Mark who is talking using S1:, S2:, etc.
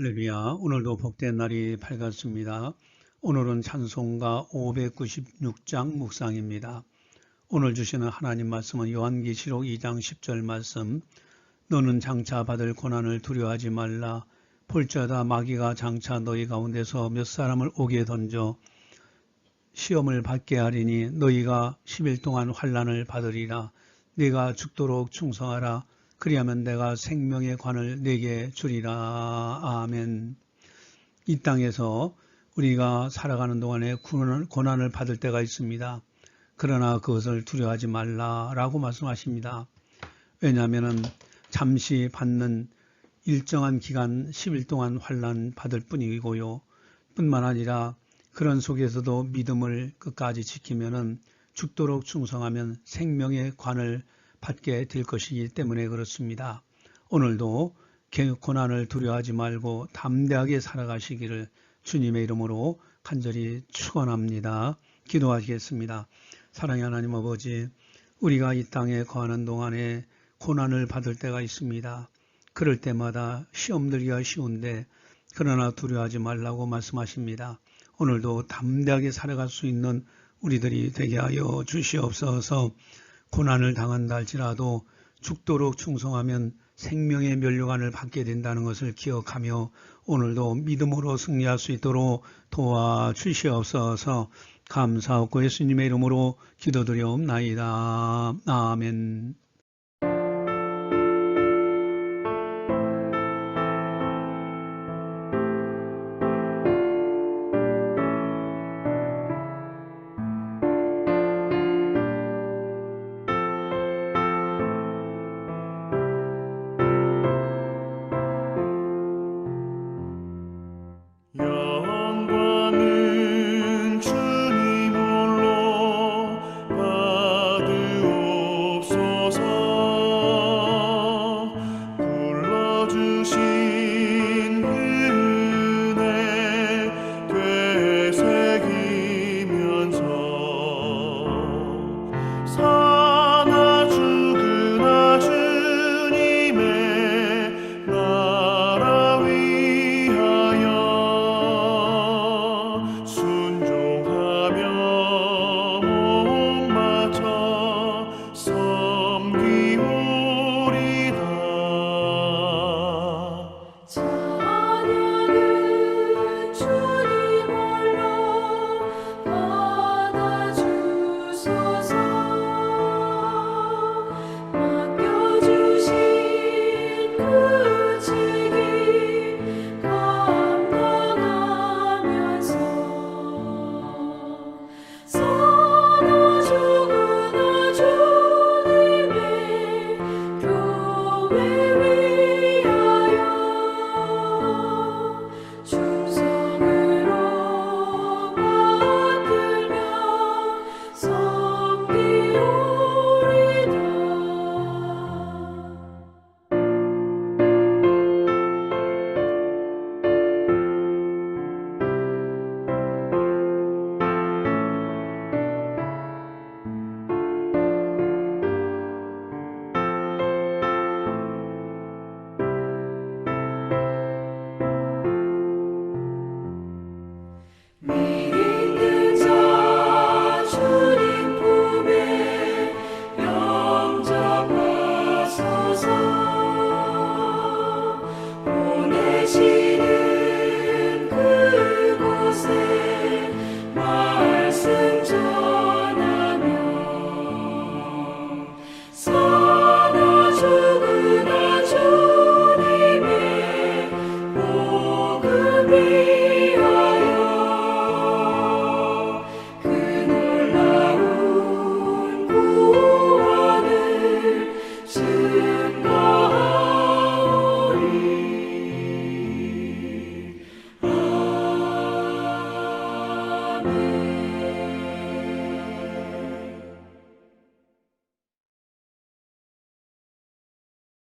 S1: 할렐루야. 오늘도 복된 날이 밝았습니다. 오늘은 찬송가 596장 묵상입니다. 오늘 주시는 하나님 말씀은 요한계시록 2장 10절 말씀. 너는 장차 받을 고난을 두려워하지 말라. 볼자다 마귀가 장차 너희 가운데서 몇 사람을 오게 던져 시험을 받게 하리니 너희가 10일 동안 환란을 받으리라. 네가 죽도록 충성하라. 그리하면 내가 생명의 관을 내게 주리라. 아멘. 이 땅에서 우리가 살아가는 동안에 고난을 받을 때가 있습니다. 그러나 그것을 두려워하지 말라라고 말씀하십니다. 왜냐하면 잠시 받는 일정한 기간 10일 동안 환란 받을 뿐이고요. 뿐만 아니라 그런 속에서도 믿음을 끝까지 지키면은 죽도록 충성하면 생명의 관을 받게 될 것이기 때문에 그렇습니다. 오늘도 고난을 두려워하지 말고 담대하게 살아가시기를 주님의 이름으로 간절히 축원합니다. 기도하시겠습니다. 사랑의 하나님 아버지, 우리가 이 땅에 거하는 동안에 고난을 받을 때가 있습니다. 그럴 때마다 시험 들기가 쉬운데 그러나 두려워하지 말라고 말씀하십니다. 오늘도 담대하게 살아갈 수 있는 우리들이 되게 하여 주시옵소서. 고난을 당한다 할지라도 죽도록 충성하면 생명의 면류관을 받게 된다는 것을 기억하며 오늘도 믿음으로 승리할 수 있도록 도와주시옵소서 감사하고 예수님의 이름으로 기도드려옵나이다. 아멘.
S2: Amen.